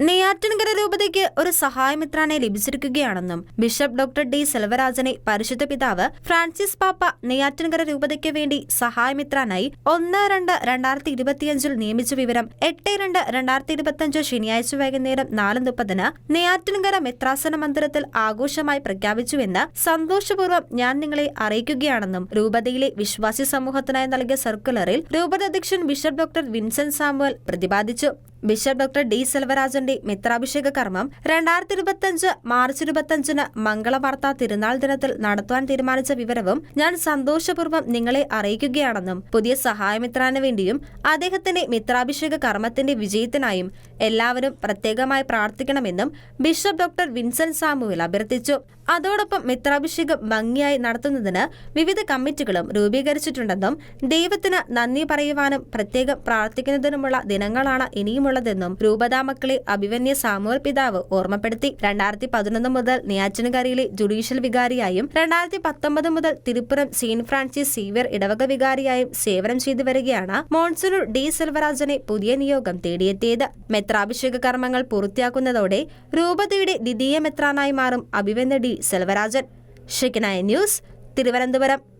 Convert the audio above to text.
നെയ്യാറ്റിൻകര രൂപതയ്ക്ക് ഒരു സഹായമിത്രാനെ ലഭിച്ചിരിക്കുകയാണെന്നും ബിഷപ്പ് ഡോക്ടർ ഡി സെൽവരാജനെ പരിശുദ്ധ പിതാവ് ഫ്രാൻസിസ് പാപ്പ നെയ്യാറ്റിൻകര രൂപതയ്ക്ക് വേണ്ടി സഹായമിത്രാനായി ഒന്ന് രണ്ട് രണ്ടായിരത്തി ഇരുപത്തിയഞ്ചിൽ നിയമിച്ച വിവരം എട്ട് രണ്ട് രണ്ടായിരത്തി ഇരുപത്തിയഞ്ച് ശനിയാഴ്ച വൈകുന്നേരം നാല് മുപ്പതിന് നെയ്യാറ്റിൻകര മെത്രാസന മന്ദിരത്തിൽ ആഘോഷമായി പ്രഖ്യാപിച്ചുവെന്ന് സന്തോഷപൂർവം ഞാൻ നിങ്ങളെ അറിയിക്കുകയാണെന്നും രൂപതയിലെ വിശ്വാസി സമൂഹത്തിനായി നൽകിയ സർക്കുലറിൽ രൂപത അധ്യക്ഷൻ ബിഷപ്പ് ഡോക്ടർ വിൻസെന്റ് സാമുവൽ പ്രതിപാദിച്ചു. ബിഷപ്പ് ഡോക്ടർ ഡി സെൽവരാജന്റെ മിത്രാഭിഷേക കർമ്മം രണ്ടായിരത്തി ഇരുപത്തിയഞ്ച് മാർച്ച് ഇരുപത്തിയഞ്ചിന് മംഗളവാർത്ത തിരുനാൾ ദിനത്തിൽ നടത്തുവാൻ തീരുമാനിച്ച വിവരവും ഞാൻ സന്തോഷപൂർവം നിങ്ങളെ അറിയിക്കുകയാണെന്നും പുതിയ സഹായമിത്രാന് വേണ്ടിയും അദ്ദേഹത്തിന്റെ മിത്രാഭിഷേക കർമ്മത്തിന്റെ വിജയത്തിനായും എല്ലാവരും പ്രത്യേകമായി പ്രാർത്ഥിക്കണമെന്നും ബിഷപ്പ് ഡോക്ടർ വിൻസെന്റ് സാമുവിൽ അഭ്യർത്ഥിച്ചു. അതോടൊപ്പം മിത്രാഭിഷേകം ഭംഗിയായി നടത്തുന്നതിന് വിവിധ കമ്മിറ്റികളും രൂപീകരിച്ചിട്ടുണ്ടെന്നും ദൈവത്തിന് നന്ദി പറയുവാനും പ്രത്യേകം പ്രാർത്ഥിക്കുന്നതിനുമുള്ള ദിനങ്ങളാണ് ഇനിയുമുള്ളതെന്നും രൂപതാ മക്കളെ അഭിവന്യ സാമുവൽ പിതാവ് ഓർമ്മപ്പെടുത്തി. രണ്ടായിരത്തി പതിനൊന്ന് മുതൽ നെയ്യാറ്റിൻകരയിലെ ജുഡീഷ്യൽ വികാരിയായും രണ്ടായിരത്തി പത്തൊമ്പത് മുതൽ തിരുപ്പുറം സെയിന്റ് ഫ്രാൻസിസ് സീവിയർ ഇടവക വികാരിയായും സേവനം ചെയ്തു വരികയാണ്. മോൺസുലൂർ ഡി സെൽവരാജനെ പുതിയ നിയോഗം തേടിയെത്തിയത്. മെത്രാഭിഷേക കർമ്മങ്ങൾ പൂർത്തിയാക്കുന്നതോടെ രൂപതയുടെ ദ്വിതീയ മെത്രാനായി മാറും അഭിവന്യ D Selvarajan. Shekinah news Thiruvananthapuram.